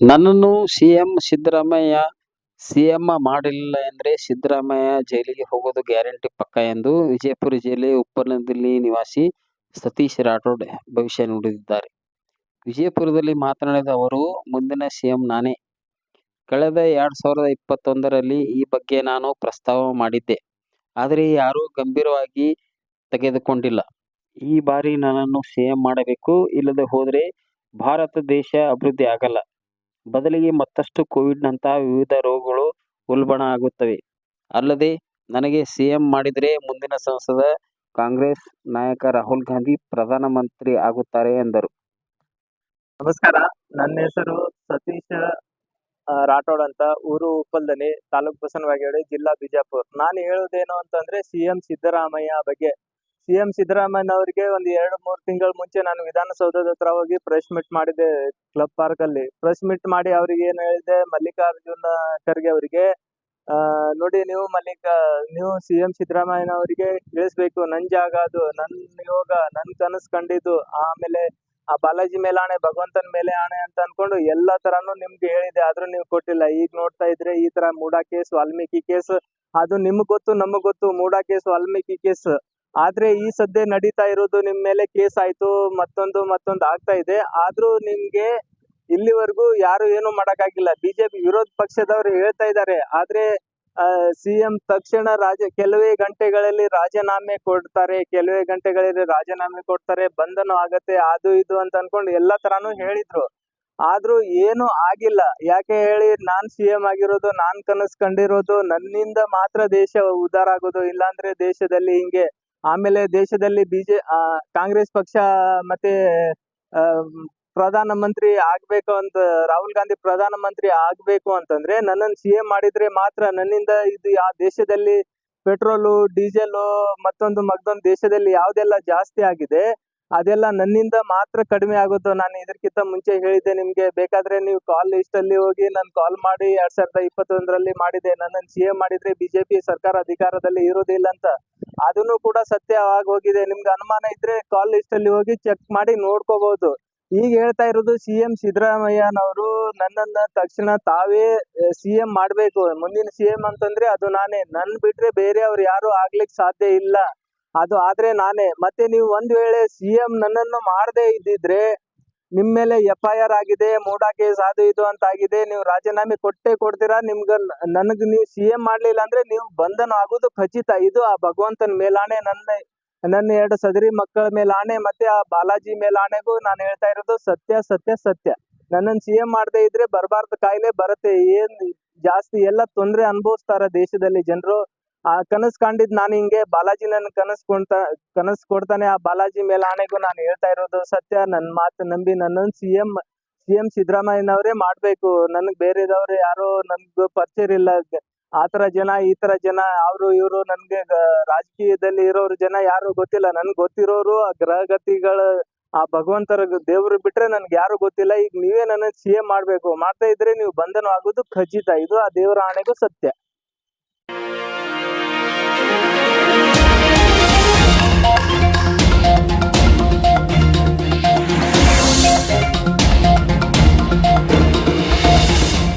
ನನ್ನನ್ನು CM Siddaramaiah, CM ಮಾಡಲಿಲ್ಲ ಎಂದರೆ ಸಿದ್ದರಾಮಯ್ಯ ಜೈಲಿಗೆ ಹೋಗೋದು ಗ್ಯಾರಂಟಿ ಪಕ್ಕ ಎಂದು ವಿಜಯಪುರ ಜಿಲ್ಲೆ ಉಪ್ಪನದಲ್ಲಿ ನಿವಾಸಿ ಸತೀಶ್ ರಾಠೋಡ್ ಭವಿಷ್ಯ ನುಡಿದಿದ್ದಾರೆ. ವಿಜಯಪುರದಲ್ಲಿ ಮಾತನಾಡಿದ ಅವರು, ಮುಂದಿನ ಸಿಎಂ ನಾನೇ. ಕಳೆದ ಎರಡ್ ಸಾವಿರದ ಇಪ್ಪತ್ತೊಂದರಲ್ಲಿ ಈ ಬಗ್ಗೆ ನಾನು ಪ್ರಸ್ತಾವ ಮಾಡಿದ್ದೆ. ಆದರೆ ಯಾರೂ ಗಂಭೀರವಾಗಿ ತೆಗೆದುಕೊಂಡಿಲ್ಲ. ಈ ಬಾರಿ ನನ್ನನ್ನು ಸಿಎಂ ಮಾಡಬೇಕು, ಇಲ್ಲದೆ ಹೋದರೆ ಭಾರತ ದೇಶ ಅಭಿವೃದ್ಧಿ ಆಗಲ್ಲ. ಬದಲಿಗೆ ಮತ್ತಷ್ಟು ಕೋವಿಡ್ನಂತಹ ವಿವಿಧ ರೋಗಗಳು ಉಲ್ಬಣ ಆಗುತ್ತವೆ. ಅಲ್ಲದೆ, ನನಗೆ ಸಿಎಂ ಮಾಡಿದರೆ ಮುಂದಿನ ಸಂಸದ ಕಾಂಗ್ರೆಸ್ ನಾಯಕ ರಾಹುಲ್ ಗಾಂಧಿ ಪ್ರಧಾನಮಂತ್ರಿ ಆಗುತ್ತಾರೆ ಎಂದರು. ನಮಸ್ಕಾರ. ನನ್ನ ಹೆಸರು ಸತೀಶ್ ರಾಠೋಡ್ ಅಂತ. ಊರು ಉಪ್ಪಲ್ದಲ್ಲಿ ತಾಲೂಕ್ ಬಸವನವಾಗಿ ಜಿಲ್ಲಾ ಬಿಜಾಪುರ್. ನಾನು ಹೇಳೋದೇನು ಅಂತಂದ್ರೆ, ಸಿಎಂ ಸಿದ್ದರಾಮಯ್ಯ ಬಗ್ಗೆ ಸಿಎಂ ಸಿದ್ದರಾಮಯ್ಯ ಅವರಿಗೆ ಒಂದು ಎರಡು ಮೂರು ತಿಂಗಳ ಮುಂಚೆ ನಾನು ವಿಧಾನಸೌಧದ ಹತ್ರ ಹೋಗಿ ಪ್ರೆಸ್ ಮೀಟ್ ಮಾಡಿದೆ ಕ್ಲಬ್ ಪಾರ್ಕ್ ಅಲ್ಲಿ. ಪ್ರೆಸ್ ಮೀಟ್ ಮಾಡಿ ಅವರಿಗೆ ಏನ್ ಹೇಳಿದೆ, ಮಲ್ಲಿಕಾರ್ಜುನ ಖರ್ಗೆ ಅವರಿಗೆ ನೋಡಿ ನೀವು ಮಲ್ಲಿಕ, ನೀವು ಸಿಎಂ ಸಿದ್ದರಾಮಯ್ಯ ಅವರಿಗೆ ತಿಳಿಸ್ಬೇಕು, ನನ್ ಜಾಗ ಅದು, ನನ್ ಯೋಗ, ನನ್ ಕನಸು ಕಂಡಿದ್ದು, ಆಮೇಲೆ ಆ ಬಾಲಾಜಿ ಮೇಲೆ ಆಣೆ, ಭಗವಂತನ ಮೇಲೆ ಆಣೆ ಅಂತ ಅನ್ಕೊಂಡು ಎಲ್ಲಾ ತರಾನು ನಿಮ್ಗೆ ಹೇಳಿದೆ, ಆದ್ರೂ ನೀವು ಕೊಟ್ಟಿಲ್ಲ. ಈಗ ನೋಡ್ತಾ ಇದ್ರೆ ಈ ತರ ಮೂಡಾ ಕೇಸ್, ವಾಲ್ಮೀಕಿ ಕೇಸ್, ಅದು ನಿಮ್ಗ್ ಗೊತ್ತು, ನಮಗ್ ಗೊತ್ತು, ಮೂಡಾ ಕೇಸ್, ವಾಲ್ಮೀಕಿ ಕೇಸ್. ಆದ್ರೆ ಈ ಸದ್ಯ ನಡೀತಾ ಇರೋದು ನಿಮ್ ಮೇಲೆ ಕೇಸ್ ಆಯ್ತು, ಮತ್ತೊಂದು ಮತ್ತೊಂದು ಆಗ್ತಾ ಇದೆ. ಆದ್ರೂ ನಿಮ್ಗೆ ಇಲ್ಲಿವರೆಗೂ ಯಾರು ಏನು ಮಾಡಕ್ಕಾಗಿಲ್ಲ. ಬಿಜೆಪಿ ವಿರೋಧ ಪಕ್ಷದವರು ಹೇಳ್ತಾ ಇದ್ದಾರೆ. ಆದ್ರೆ ಸಿಎಂ ತಕ್ಷಣ ರಾಜ, ಕೆಲವೇ ಗಂಟೆಗಳಲ್ಲಿ ರಾಜೀನಾಮೆ ಕೊಡ್ತಾರೆ, ಕೆಲವೇ ಗಂಟೆಗಳಲ್ಲಿ ರಾಜೀನಾಮೆ ಕೊಡ್ತಾರೆ, ಬಂಧನ ಆಗತ್ತೆ, ಅದು ಇದು ಅಂತ ಅನ್ಕೊಂಡು ಎಲ್ಲಾ ತರಾನು ಹೇಳಿದ್ರು. ಆದ್ರೂ ಏನು ಆಗಿಲ್ಲ. ಯಾಕೆ ಹೇಳಿ, ನಾನ್ ಸಿಎಂ ಆಗಿರೋದು, ನಾನ್ ಕನಸ್ ಕಂಡಿರೋದು ನನ್ನಿಂದ ಮಾತ್ರ ದೇಶ ಉದ್ಧಾರ ಆಗೋದು, ಇಲ್ಲಾಂದ್ರೆ ದೇಶದಲ್ಲಿ ಹಿಂಗೆ ಆಮೇಲೆ ದೇಶದಲ್ಲಿ ಬಿಜೆ ಕಾಂಗ್ರೆಸ್ ಪಕ್ಷ ಮತ್ತೆ ಪ್ರಧಾನ ಮಂತ್ರಿ ಆಗ್ಬೇಕು ಅಂತ, ರಾಹುಲ್ ಗಾಂಧಿ ಪ್ರಧಾನ ಮಂತ್ರಿ ಆಗ್ಬೇಕು ಅಂತಂದ್ರೆ ನನ್ನನ್ನು ಸಿಎಂ ಮಾಡಿದ್ರೆ ಮಾತ್ರ ನನ್ನಿಂದ ಇದು ಆ ದೇಶದಲ್ಲಿ ಪೆಟ್ರೋಲು, ಡೀಸೆಲ್ ಮತ್ತೊಂದು ಮತ್ತೊಂದು ದೇಶದಲ್ಲಿ ಯಾವ್ದೆಲ್ಲ ಜಾಸ್ತಿ ಆಗಿದೆ ಅದೆಲ್ಲ ನನ್ನಿಂದ ಮಾತ್ರ ಕಡಿಮೆ ಆಗುತ್ತೋ ನಾನು ಇದಕ್ಕಿಂತ ಮುಂಚೆ ಹೇಳಿದ್ದೆ ನಿಮ್ಗೆ. ಬೇಕಾದ್ರೆ ನೀವು ಕಾಲ್ ಲಿಸ್ಟ್ ಅಲ್ಲಿ ಹೋಗಿ ನಾನು ಕಾಲ್ ಮಾಡಿ ಎರಡ್ ಸಾವಿರದ ಇಪ್ಪತ್ತೊಂದರಲ್ಲಿ ಮಾಡಿದೆ. ನನ್ನನ್ನು ಸಿಎಂ ಮಾಡಿದ್ರೆ ಬಿಜೆಪಿ ಸರ್ಕಾರ ಅಧಿಕಾರದಲ್ಲಿ ಇರೋದಿಲ್ಲ ಅಂತ. ಅದನ್ನು ಕೂಡ ಸತ್ಯ ಆಗಿ ಹೋಗಿದೆ. ನಿಮ್ಗೆ ಅನುಮಾನ ಇದ್ರೆ ಕಾಲ್ ಲಿಸ್ಟ್ ಅಲ್ಲಿ ಹೋಗಿ ಚೆಕ್ ಮಾಡಿ ನೋಡ್ಕೋಬಹುದು ಈಗ ಹೇಳ್ತಾ ಇರೋದು ಸಿಎಂ ಸಿದ್ದರಾಮಯ್ಯನವರು ನನ್ನನ್ನ ತಕ್ಷಣ ತಾವೇ ಸಿಎಂ ಮಾಡ್ಬೇಕು. ಮುಂದಿನ ಸಿಎಂ ಅಂತಂದ್ರೆ ಅದು ನಾನೇ. ನನ್ ಬಿಟ್ರೆ ಬೇರೆ ಅವ್ರು ಯಾರು ಆಗ್ಲಿಕ್ಕೆ ಸಾಧ್ಯ ಇಲ್ಲ. ಅದು ಆದ್ರೆ ನಾನೇ. ಮತ್ತೆ ನೀವು ಒಂದ್ ವೇಳೆ ಸಿಎಂ ನನ್ನನ್ನು ಮಾಡದೆ ಇದ್ದಿದ್ರೆ ನಿಮ್ ಮೇಲೆ ಎಫ್ ಐ ಆರ್ ಆಗಿದೆ, ಮೂಡಾ ಕೇಸ್ ಅದು ಇದು ಅಂತ ಆಗಿದೆ, ನೀವು ರಾಜೀನಾಮೆ ಕೊಟ್ಟೆ ಕೊಡ್ತೀರಾ? ನಿಮ್ಗ ನನಗ್ ನೀವು ಸಿಎಂ ಮಾಡ್ಲಿಲ್ಲ ಅಂದ್ರೆ ನೀವು ಬಂಧನ ಆಗೋದು ಖಚಿತ. ಇದು ಆ ಭಗವಂತನ ಮೇಲಾಣೆ, ನನ್ನ ನನ್ನ ಎರಡು ಸದರಿ ಮಕ್ಕಳ ಮೇಲೆ ಆಣೆ ಮತ್ತೆ ಆ ಬಾಲಾಜಿ ಮೇಲಾಣೆಗೂ ನಾನು ಹೇಳ್ತಾ ಇರೋದು ಸತ್ಯ ಸತ್ಯ ಸತ್ಯ. ನನ್ನನ್ನು ಸಿಎಂ ಮಾಡದೆ ಇದ್ರೆ ಬರಬಾರ್ದು ಕಾಯಿಲೆ ಬರುತ್ತೆ. ಏನ್ ಜಾಸ್ತಿ ಎಲ್ಲ ತೊಂದ್ರೆ ಅನುಭವಿಸ್ತಾರ ದೇಶದಲ್ಲಿ ಜನರು ಆ ಕನಸ್ ಕಂಡಿದ್ ನಾನು ಹಿಂಗೆ ಬಾಲಾಜಿ ನನ್ ಕನಸ್ ಕೊಡ್ತಾ ಕನಸ್ ಕೊಡ್ತಾನೆ ಆ ಬಾಲಾಜಿ ಮೇಲೆ ಆಣೆಗೂ ನಾನು ಹೇಳ್ತಾ ಇರೋದು ಸತ್ಯ. ನನ್ ಮಾತು ನಂಬಿ ನನ್ನನ್ನು ಸಿಎಂ ಸಿಎಂ ಸಿದ್ದರಾಮಯ್ಯನವರೇ ಮಾಡ್ಬೇಕು. ನನಗೆ ಬೇರೆದವ್ರು ಯಾರೋ ನನ್ಗೆ ಪರಿಚಯ ಇಲ್ಲ. ಆತರ ಜನ, ಈ ತರ ಜನ, ಅವ್ರು ಇವ್ರು ನನ್ಗೆ ರಾಜಕೀಯದಲ್ಲಿ ಇರೋರು ಜನ ಯಾರು ಗೊತ್ತಿಲ್ಲ. ನನ್ಗೆ ಗೊತ್ತಿರೋರು ಆ ಗ್ರಹಗತಿಗಳ, ಆ ಭಗವಂತರ ದೇವ್ರು ಬಿಟ್ರೆ ನನ್ಗೆ ಯಾರು ಗೊತ್ತಿಲ್ಲ. ಈಗ ನೀವೇ ನನ್ನ ಸಿ ಎಂ ಮಾಡ್ಬೇಕು. ಮಾಡ್ತಾ ಇದ್ರೆ ನೀವು ಬಂಧನ ಆಗೋದು ಖಚಿತ. ಇದು ಆ ದೇವರ ಆಣೆಗೂ ಸತ್ಯ.